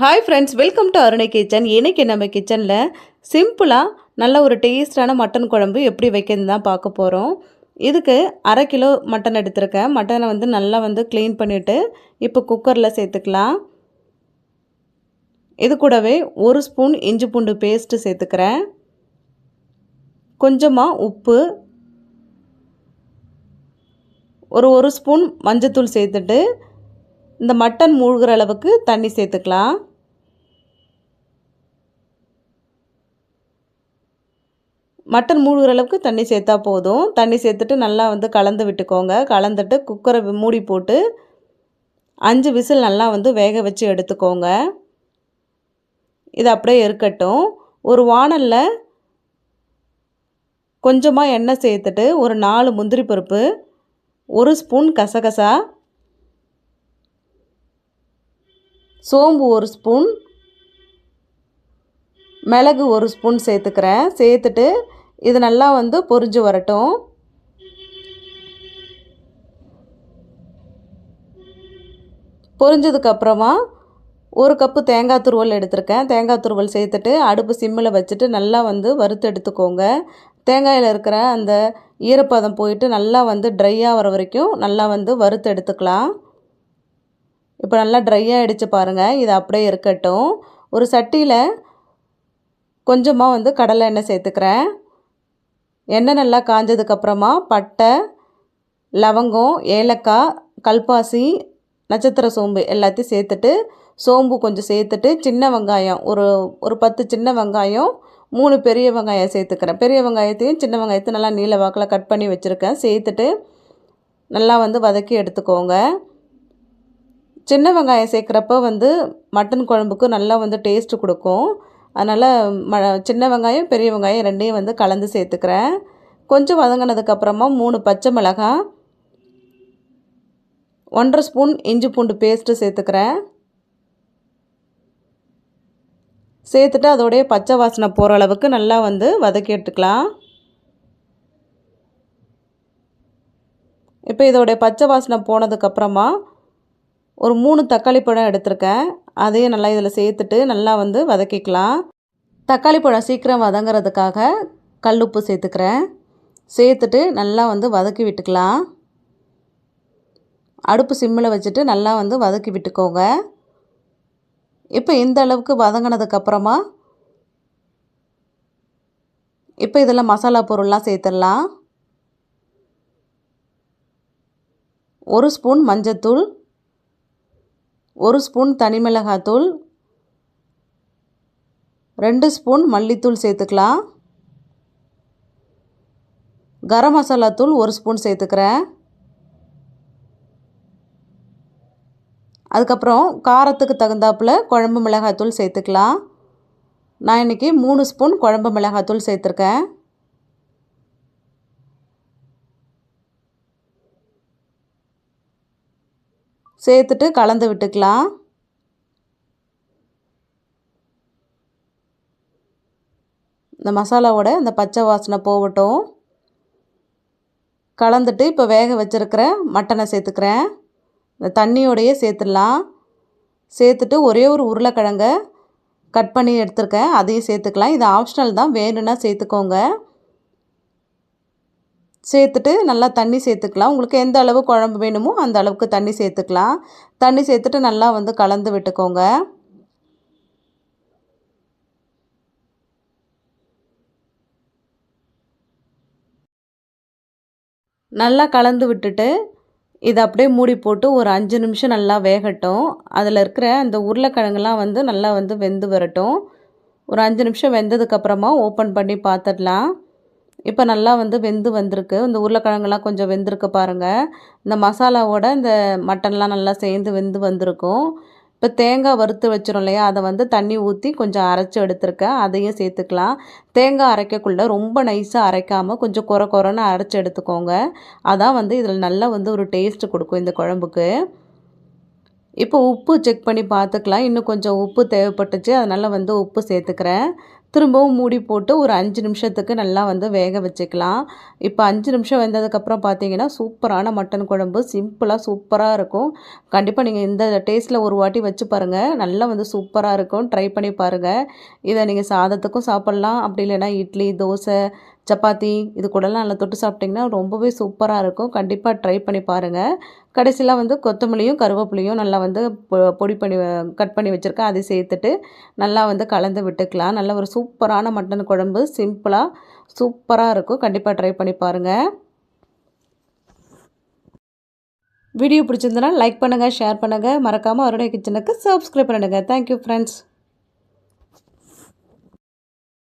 Hi friends welcome to Arunai kitchen இன்னைக்கு நம்ம கிச்சனில் சிம்பிளாக நல்ல ஒரு டேஸ்டான மட்டன் குழம்பு எப்படி வைக்கிறது தான் பார்க்க போகிறோம் இதுக்கு அரை கிலோ மட்டன் எடுத்திருக்கேன். மட்டனை வந்து நல்லா வந்து க்ளீன் பண்ணிவிட்டு இப்போ குக்கரில் சேர்த்துக்கலாம். இது கூடவே ஒரு ஸ்பூன் இஞ்சி பூண்டு பேஸ்ட்டு சேர்த்துக்கிறேன். கொஞ்சமாக உப்பு ஒரு ஒரு ஸ்பூன் மஞ்சத்தூள் சேர்த்துட்டு இந்த மட்டன் மூழ்கிற அளவுக்கு தண்ணி சேர்த்துக்கலாம். மட்டன் மூழ்கிற அளவுக்கு தண்ணி சேர்த்தா போதும். தண்ணி சேர்த்துட்டு நல்லா வந்து கலந்து விட்டுக்கோங்க. கலந்துட்டு குக்கரை மூடி போட்டு அஞ்சு விசில் நல்லா வந்து வேக வச்சு எடுத்துக்கோங்க. இது அப்படியே இருக்கட்டும். ஒரு வானலில் கொஞ்சமாக எண்ணெய் சேர்த்துட்டு ஒரு நாலு முந்திரி பருப்பு ஒரு ஸ்பூன் கசகசா சோம்பு ஒரு ஸ்பூன் மிளகு ஒரு ஸ்பூன் சேர்த்துக்கிறேன். சேர்த்துட்டு இது நல்லா வந்து பொரிஞ்சு வரட்டும். பொரிஞ்சதுக்கப்புறமா ஒரு கப்பு தேங்காய் துருவல் எடுத்திருக்கேன். தேங்காய் துருவல் சேர்த்துட்டு அடுப்பு சிம்மில் வச்சுட்டு நல்லா வந்து வறுத்து எடுத்துக்கோங்க. தேங்காயில் இருக்கிற அந்த ஈரப்பதம் போயிட்டு நல்லா வந்து ட்ரையாக வர வரைக்கும் நல்லா வந்து வறுத்து எடுத்துக்கலாம். இப்போ நல்லா ட்ரை ஆகிடுச்சு பாருங்கள் இது அப்படியே இருக்கட்டும். ஒரு சட்டியில் கொஞ்சமாக வந்து கடலை எண்ணெய் சேர்த்துக்கிறேன். எண்ணெய் நல்லா காஞ்சதுக்கப்புறமா பட்டை லவங்கம் ஏலக்காய் கல்பாசி நட்சத்திர சோம்பு எல்லாத்தையும் சேர்த்துட்டு சோம்பு கொஞ்சம் சேர்த்துட்டு சின்ன வெங்காயம் ஒரு ஒரு பத்து சின்ன வெங்காயம் மூணு பெரிய வெங்காயம் சேர்த்துக்கிறேன். பெரிய வெங்காயத்தையும் சின்ன வெங்காயத்தையும் நல்லா நீல வாக்கில் கட் பண்ணி வச்சுருக்கேன். சேர்த்துட்டு நல்லா வந்து வதக்கி எடுத்துக்கோங்க. சின்ன வெங்காயம் சேர்க்குறப்ப வந்து மட்டன் குழம்புக்கு நல்லா வந்து டேஸ்ட்டு கொடுக்கும். அதனால் ம சின்ன வெங்காயம் பெரிய வெங்காயம் ரெண்டையும் வந்து கலந்து சேர்த்துக்கிறேன். கொஞ்சம் வதங்கினதுக்கப்புறமா மூணு பச்சை மிளகாய் ஒன்றரை ஸ்பூன் இஞ்சி பூண்டு பேஸ்ட்டு சேர்த்துக்கிறேன். சேர்த்துட்டு அதோடைய பச்சை வாசனை போகிற அளவுக்கு நல்லா வந்து வதக்கி எடுத்துக்கலாம். இப்போ இதோடைய பச்சை வாசனை போனதுக்கப்புறமா ஒரு மூணு தக்காளி பழம் எடுத்திருக்கேன். அதையும் நல்லா இதில் சேர்த்துட்டு நல்லா வந்து வதக்கிக்கலாம். தக்காளி பழம் சீக்கிரம் வதங்கிறதுக்காக கல்லுப்பு சேர்த்துக்கிறேன். சேர்த்துட்டு நல்லா வந்து வதக்கி விட்டுக்கலாம். அடுப்பு சிம்மில் வச்சுட்டு நல்லா வந்து வதக்கி விட்டுக்கோங்க. இப்போ இந்த அளவுக்கு வதங்கினதுக்கப்புறமா இப்போ இதில் மசாலா பொருள்லாம் சேர்த்துடலாம். ஒரு ஸ்பூன் மஞ்சத்தூள் ஒரு ஸ்பூன் தனிமிளகாத்தூள் ரெண்டு ஸ்பூன் மல்லித்தூள் சேர்த்துக்கலாம். கரம் மசாலா தூள் ஒரு ஸ்பூன் சேர்த்துக்கிறேன். அதுக்கப்புறம் காரத்துக்கு தகுந்தாப்பில் குழம்பு மிளகாத்தூள் சேர்த்துக்கலாம். நான் இன்றைக்கி மூணு ஸ்பூன் குழம்பு மிளகாத்தூள் சேர்த்துருக்கேன். சேர்த்துட்டு கலந்து விட்டுக்கலாம். இந்த மசாலாவோட இந்த பச்சை வாசனை போகட்டும். கலந்துட்டு இப்போ வேக வச்சுருக்கிற மட்டனை சேர்த்துக்கிறேன். இந்த தண்ணியோடையே சேர்த்துடலாம். சேர்த்துட்டு ஒரே ஒரு உருளைக்கிழங்க கட் பண்ணி எடுத்துருக்கேன். அதையும் சேர்த்துக்கலாம். இது ஆப்ஷனல் தான். வேணும்னா சேர்த்துக்கோங்க. சேர்த்துட்டு நல்லா தண்ணி சேர்த்துக்கலாம். உங்களுக்கு எந்த அளவு குழம்பு வேணுமோ அந்த அளவுக்கு தண்ணி சேர்த்துக்கலாம். தண்ணி சேர்த்துட்டு நல்லா வந்து கலந்து விட்டுக்கோங்க. நல்லா கலந்து விட்டுட்டு இதை அப்படியே மூடி போட்டு ஒரு அஞ்சு நிமிஷம் நல்லா வேகட்டும். அதில் இருக்கிற அந்த உருளைக்கிழங்குலாம் வந்து நல்லா வந்து வெந்து வரட்டும். ஒரு அஞ்சு நிமிஷம் வெந்ததுக்கப்புறமா ஓப்பன் பண்ணி பார்த்துடலாம். இப்போ நல்லா வந்து வெந்து வந்திருக்கு. இந்த உருளைக்கிழங்குலாம் கொஞ்சம் வெந்திருக்கு பாருங்கள் இந்த மசாலாவோட இந்த மட்டன்லாம் நல்லா சேர்ந்து வெந்து வந்திருக்கும். இப்போ தேங்காய் வறுத்து வச்சிரும் இல்லையா? அதை வந்து தண்ணி ஊற்றி கொஞ்சம் அரைச்சி எடுத்துருக்கேன். அதையும் சேர்த்துக்கலாம். தேங்காய் அரைக்கக்குள்ளே ரொம்ப நைஸாக அரைக்காமல் கொஞ்சம் குறை குறைன்னு அரைச்சி எடுத்துக்கோங்க. அதான் வந்து இதில் நல்லா வந்து ஒரு டேஸ்ட்டு கொடுக்கும் இந்த குழம்புக்கு. இப்போ உப்பு செக் பண்ணி பார்த்துக்கலாம். இன்னும் கொஞ்சம் உப்பு தேவைப்பட்டுச்சு. அதனால் வந்து உப்பு சேர்த்துக்கிறேன். திரும்பவும் மூடி போட்டு ஒரு அஞ்சு நிமிஷத்துக்கு நல்லா வந்து வேக வச்சுக்கலாம். இப்போ அஞ்சு நிமிஷம் வெந்ததுக்கப்புறம் பார்த்தீங்கன்னா சூப்பரான மட்டன் குழம்பு. சிம்பிளாக சூப்பராக இருக்கும். கண்டிப்பாக நீங்கள் இந்த டேஸ்ட்டில் ஒரு வாட்டி வச்சு பாருங்கள் நல்லா வந்து சூப்பராக இருக்கும். ட்ரை பண்ணி பாருங்கள் இதை நீங்கள் சாதத்துக்கும் சாப்பிட்லாம். அப்படி இல்லைன்னா இட்லி தோசை சப்பாத்தி இது கூடலாம் நல்லா தொட்டு சாப்பிட்டிங்கன்னா ரொம்பவே சூப்பராக இருக்கும். கண்டிப்பாக ட்ரை பண்ணி பாருங்கள் கடைசியில் வந்து கொத்தமல்லியும் கருவேப்பிலையும் நல்லா வந்து பொடி பண்ணி கட் பண்ணி வச்சுருக்கேன். அதை சேர்த்துட்டு நல்லா வந்து கலந்து விட்டுக்கலாம். நல்ல ஒரு சூப்பரான மட்டன் குழம்பு சிம்பிளாக சூப்பராக இருக்கும். கண்டிப்பாக ட்ரை பண்ணி பாருங்கள் வீடியோ பிடிச்சிருந்தனா லைக் பண்ணுங்கள் ஷேர் பண்ணுங்கள் மறக்காமல் அருணை கிச்சனுக்கு சப்ஸ்கிரைப் பண்ணுங்கள் தேங்க்யூ ஃப்ரெண்ட்ஸ்